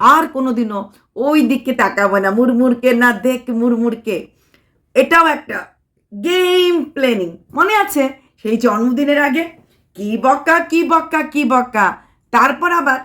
আর কোনোদিনও ওই দিকে তাকাবো না মুরমুরকে না দেখ মুরমুরকে এটাও একটা গেম প্ল্যানিং মনে আছে সেই জন্মদিনের আগে? কি বক্কা কি বক্কা কি বক্কা তারপর আবার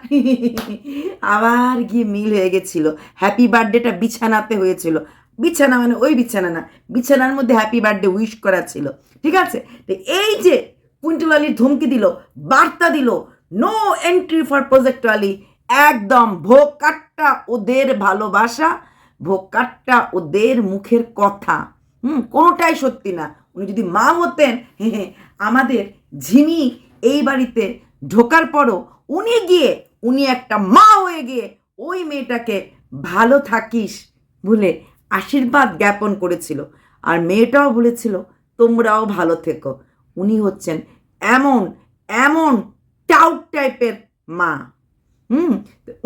আবার গিয়ে মিল হয়ে গেছিল। হ্যাপি বার্থডেটা বিছানাতে হয়েছিল। বিছানা মানে ওই বিছানা না, বিছানার মধ্যে হ্যাপি বার্থডে উইশ করা ছিল। ঠিক আছে? তো এই যে কুইন্টল আলীর ধমকি দিল, বার্তা দিল no entry for project Ali একদম ভোগ কাটটা ওদের ভালোবাসা ভোগ কাটটা ওদের মুখের কথা। হুম, কোনোটাই সত্যি না। উনি যদি মা হতেন হ্যাঁ আমাদের ঝিমি এই বাড়িতে ঢোকার পরও উনি গিয়ে, উনি একটা মা হয়ে গিয়ে ওই মেয়েটাকে ভালো থাকিস বলে আশীর্বাদ জ্ঞাপন করেছিল। আর মেয়েটাও বলেছিল, তোমরাও ভালো থেকো। উনি হচ্ছেন এমন এমন টাউট টাইপের মা। হুম,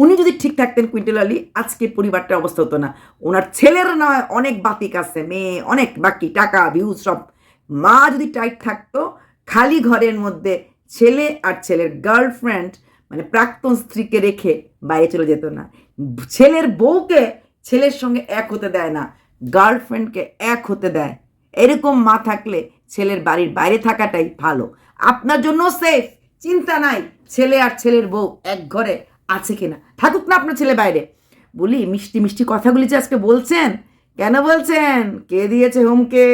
উনি যদি ঠিক থাকতেন কুইন্টেল আলী আজকে পরিবারটার অবস্থা হতো না। ওনার ছেলের নয়, অনেক বাতিক আছে, মেয়ে, অনেক বাকি, টাকা ভিউজ সব। মা যদি টাইট থাকতো, খালি ঘরের মধ্যে ছেলে আর ছেলের গার্লফ্রেন্ড মানে প্রাক্তন স্ত্রীকে রেখে বাইরে চলে যেত না। ছেলের বউকে ছেলের সঙ্গে এক হতে দেয় না গার্লফ্রেন্ডকে এক হতে দেয়। এরকম মা থাকলে ছেলের বাড়ির বাইরে থাকাটাই ভালো। আপনার জন্য সেফ চিন্তা নাই, ছেলে আর ছেলের বউ এক ঘরে। আছে কিনা? থাকুক না আপনার ছেলে বাইরে। বলি, মিষ্টি মিষ্টি কথাগুলি যে আজকে বলছেন? কেন বলছেন? কে দিয়েছে হুমকে?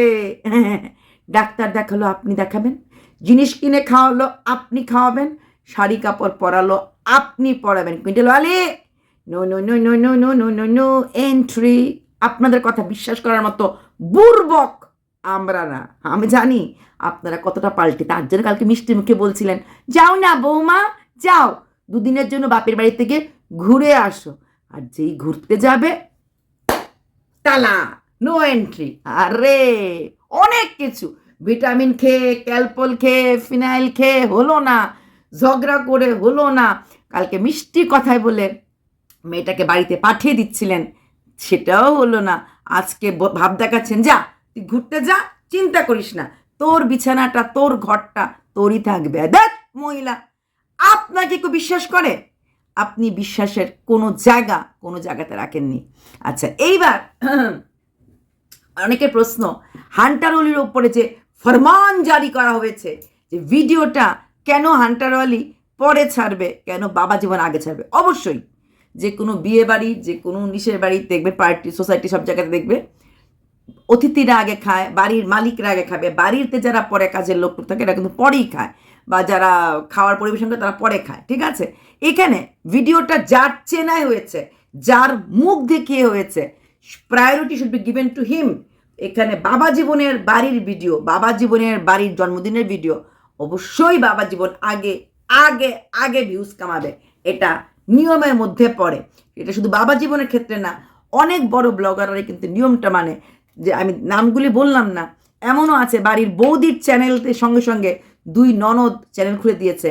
ডাক্তার দেখাল, আপনি দেখাবেন। জিনিস কিনে খাওয়ালো, আপনি খাওয়াবেন। শাড়ি কাপড় পরালো, আপনি পরাবেন। Quintal Ali no no no no no no no no no entry আপনাদের কথা বিশ্বাস করার মতো বুর্বক আমরা না। আমি জানি আপনারা কতটা পাল্টে। তার জন্য কালকে মিষ্টি মুখে বলছিলেন, যাও না বৌমা, যাও। দুদিনের জন্য বাপের বাড়ি থেকে ঘুরে আসো। আর যেই ঘুরতে যাবে, তালা নো এন্ট্রি আরে, অনেক কিছু। ভিটামিন খেয়ে, ক্যালপল খেয়ে, ফিনাইল খেয়ে হলো না, ঝগড়া করে হলো না। কালকে মিষ্টি কথায় বলে মেয়েটাকে বাড়িতে পাঠিয়ে দিচ্ছিলেন, সেটাও হলো না। আজকে ভাব দেখাচ্ছেন, যা, তুই ঘুরতে যা, চিন্তা করিস না। তোর বিছানাটা, তোর ঘরটা, তোরই থাকবে। দেখ, মহিলা আপনাকে কেউ বিশ্বাস করে? আপনি বিশ্বাসের কোনো জায়গা কোনো জায়গাতে রাখেননি। আচ্ছা এইবার অনেকের প্রশ্ন, হান্টার অলির ওপরে যে ফরমান জারি করা হয়েছে, যে ভিডিওটা কেন হান্টার অলি পরে ছাড়বে, কেন বাবা জীবন আগে ছাড়বে? অবশ্যই, যে কোনো বিয়ে বাড়ি, যে কোনো নিশের বাড়ি দেখবে, পার্টি, সোসাইটি সব জায়গাতে দেখবে। অতিথিরা আগে খায়, বাড়ির মালিকরা আগে খাবে, বাড়িতে যারা পরে কাজের লোক থাকে, এরা কিন্তু পরেই খায়। বা যারা খাওয়ার পরিবেশন করে তারা পরে খায়, ঠিক আছে? এখানে ভিডিওটা যার চেনায় হয়েছে, যার মুখ দেখিয়ে হয়েছে priority should be given to him এখানে বাবা জীবনের বাড়ির ভিডিও, বাবা জীবনের বাড়ির জন্মদিনের ভিডিও, অবশ্যই বাবা জীবন আগে আগে আগে ভিউজ কামাবে, এটা নিয়মের মধ্যে পড়ে। এটা শুধু বাবা জীবনের ক্ষেত্রে না, অনেক বড় ব্লগাররা কিন্তু নিয়মটা মানে যে আমি নামগুলি বললাম না, এমনও আছে বাড়ির বৌদির চ্যানেলতে সঙ্গে সঙ্গে দুই ননদ চ্যানেল খুলে দিয়েছে।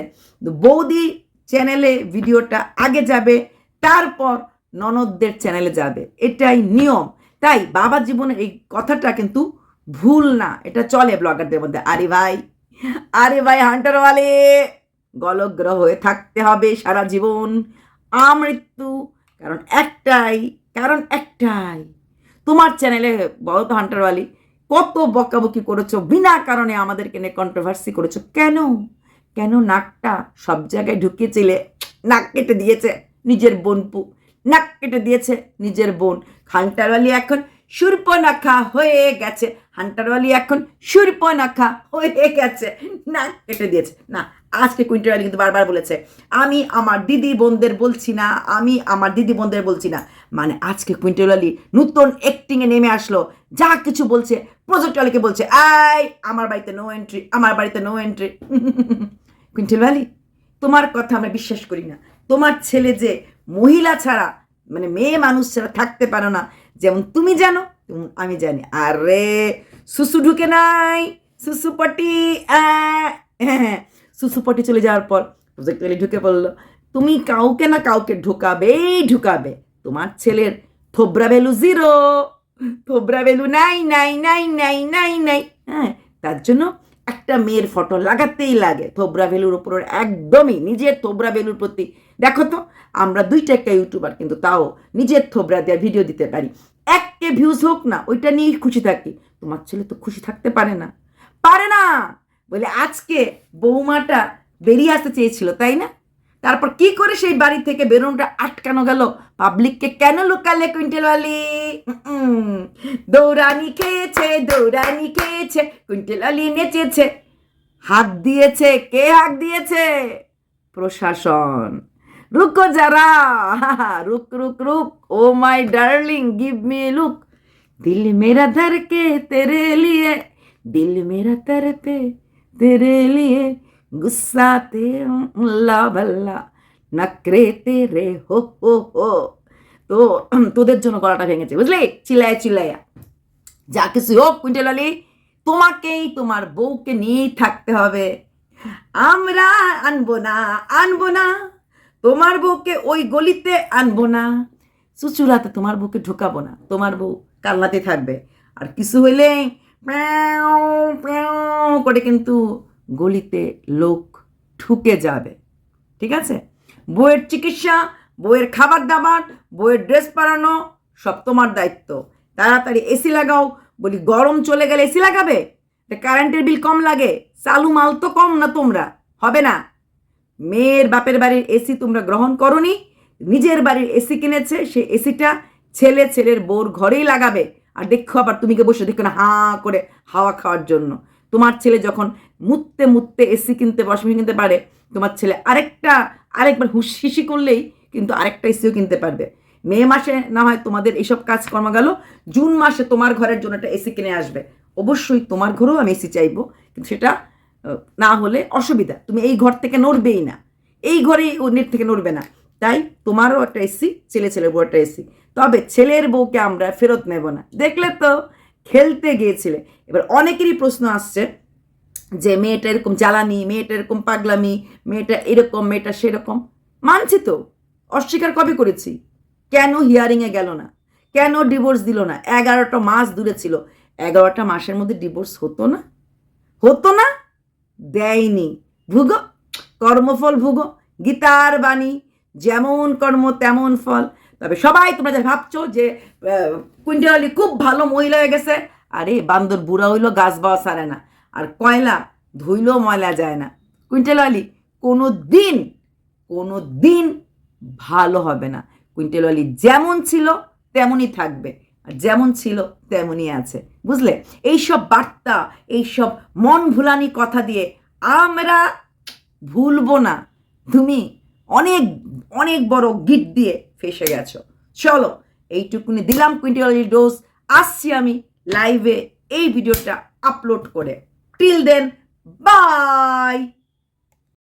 বৌদি চ্যানেলে ভিডিওটা আগে যাবে, তারপর ননদদের চ্যানেলে যাবে। এটাই নিয়ম। তাই বাবা জীবনের এই কথাটা কিন্তু ভুল না। এটা চলে ব্লগারদের মধ্যে। আরে ভাই আরে ভাই হান্টারওয়ালে, গলগ্রহ হয়ে থাকতে হবে সারা জীবন। আমৃত্যু, কারণ একটাই কারণ একটাই। তোমার চ্যানেলে বলো তো হান্টারওয়ালি কত বকাবকি করেছ, বিনা কারণে আমাদেরকে নিয়ে কন্ট্রোভার্সি করেছ। কেন? কেন নাকটা সব জায়গায় ঢুকিয়েছিলে? নাক কেটে দিয়েছে নিজের বোনপু নাক কেটে দিয়েছে নিজের বোন। হান্টারওয়ালি এখন সুরপনাখা হয়ে গেছে। হান্টারওয়ালি এখন সুরপনাখা হয়ে গেছে। নাক কেটে দিয়েছে। না, আজকে কুইন্টারওয়ালি কিন্তু বারবার বলেছে, আমি আমার দিদি বোনদের বলছি না, আমি আমার দিদি বোনদের বলছি না। মানে আজকে কুইন্টাল আলী নতুন অ্যাক্টিংয়ে নেমে আসলো। যা কিছু বলছে প্রজেক্ট আলীকে বলছে আই আমার বাড়িতে নো এন্ট্রি আমার বাড়িতে নো এন্ট্রি কুইন্টাল ভ্যালি তোমার কথা আমরা বিশ্বাস করি না। তোমার ছেলে যে মহিলা ছাড়া মানে মেয়ে মানুষ ছাড়া থাকতে পারো না যেমন তুমি জানো আমি জানি। আরে সুসু ঢুকে নাই সুসুপটি আহ, হ্যাঁ সুসুপটি চলে যাওয়ার পর প্রজেক্ট ঢুকে পড়ল। তুমি কাউকে না কাউকে ঢুকাবেই ঢুকাবে। তোমার ছেলের থোবরা ভ্যালু জিরো থোবরা ভ্যালু নাই নাই নাই নাই নাই। নাই হ্যাঁ তার জন্য একটা মেয়ের ফটো লাগাতেই লাগে। থোবরা ভ্যালুর উপর ওর একদমই নিজের থোবরা ভ্যালুর প্রতি। দেখো তো, আমরা দুইটা একটা ইউটিউবার কিন্তু তাও নিজের থোবরা দেওয়ার ভিডিও দিতে পারি। এককে ভিউজ হোক না, ওইটা নিয়েই খুশি থাকি। তোমার ছেলে তো খুশি থাকতে পারে না। পারে না! বলে আজকে বৌমাটা বেরিয়ে আসতে চেয়েছিল, তাই না? তারপর কি করে সেই বাড়ি থেকে বেরোনটা আটকানো গেল? পাবলিককে কেন লুকালে কুইন্টেলওয়ালি? দৌড়ানি খেয়েছে দৌড়ানি খেয়েছে, কুইন্টেলওয়ালি নেচেছে। হাত দিয়েছে, কে হাত দিয়েছে? প্রশাসন। রুকো যারা রুক রুক রুক, ও my darling, give me look. দিল মেরা ধরকে তেরে লিয়ে, দিল মেরা তরপে তেরে লিয়ে गुस्सा ते ला बल्ला नखरे तेरे हो हो हो তো তোদের জন্য গলাটা ভেঙেছে বুঝলি চিল্লায় চিল্লাইয়া যা কিছু হোক কুইন্টেল আলী তোমাকেই তোমার বউকে নিয়েই থাকতে হবে আমরা আনবো না আনবো না তোমার বউকে ওই গলিতে আনবো না চুচুরাতে তোমার বউকে ঢোকাবো না তোমার বউ কান্নাতে থাকবে আর কিছু হইলে প্যাও প্যাও করে কিন্তু গলিতে লোক ঢুকে যাবে। ঠিক আছে? বইয়ের চিকিৎসা বইয়ের খাবার দাবার বইয়ের ড্রেস পরানো, সব তোমার দায়িত্ব। তাড়াতাড়ি এসি লাগাও। বলি, গরম চলে গেলে এসি লাগাবে? কারেন্টের বিল কম লাগে। চালু মাল তো কম না তোমরা। হবে না। মেয়ের বাপের বাড়ির এসি তোমরা গ্রহণ করনি। নিজের বাড়ির এসি কিনেছে, সে এসিটা ছেলে ছেলের বোর ঘরেই লাগাবে। আর দেখো আবার, তুমি কে বসে দেখো না, হাঁ করে হাওয়া খাওয়ার জন্য। তোমার ছেলে যখন মুততে মুততে এসি কিনতে ওয়াশিং কিনতে পারে, তোমার ছেলে আরেকটা, আরেকবার হুশ হিসি করলেই কিন্তু আরেকটা এসিও কিনতে পারবে। মে মাসে না হয় তোমাদের এইসব কাজকর্ম গেল, জুন মাসে তোমার ঘরের জন্য একটা এসি কিনে আসবে। অবশ্যই তোমার ঘরেও আমি এসি চাইব, কিন্তু সেটা না হলে অসুবিধা। তুমি এই ঘর থেকে নড়বেই না। এই ঘরেই ও নেট থেকে নড়বে না। তাই তোমারও একটা এসি, ছেলে, ছেলের বউ একটা এসি। তবে ছেলের বউকে আমরা ফেরত নেব না। দেখলে তো খেলতে গিয়েছিলে। এবার অনেকেরই প্রশ্ন আসছে যে, মেয়েটা এরকম জ্বালানি, মেয়েটা এরকম পাগলামি, মেয়েটা এরকম, মেয়েটা সেরকম। মানছি তো। অস্বীকার কবে করেছি? কেন হিয়ারিংয়ে গেল না? কেন ডিভোর্স দিল না? এগারোটা মাস দূরে ছিল। এগারোটা মাসের মধ্যে ডিভোর্স হতো না? হতো না? দেয়নি। ভুগো, কর্মফল ভুগো, গীতার বাণী, যেমন কর্ম তেমন ফল। তবে সবাই তোমরা যা ভাবছ যে কুইন্টাল খুব ভালো মহিলা হয়ে গেছে, আরে বান্দর বুড়া হইল গাছ বাওয়া সারে না, আর কয়লা ধুইলেও ময়লা যায় না। কুইন্টাল কোনো দিন কোনো দিন ভালো হবে না। কুইন্টাল যেমন ছিল, তেমনই থাকবে, আর যেমন ছিল, তেমনই আছে, বুঝলে? এইসব বার্তা, এইসব মন ভুলানি কথা দিয়ে আমরা ভুলবো না। তুমি অনেক অনেক বড় গিট দিয়ে ফেসে গেছো। চলো, এইটুকুনি দিলাম কুইন্টিওলজি ডোজ আসছি আমি লাইভে এই ভিডিওটা আপলোড করে। Till then by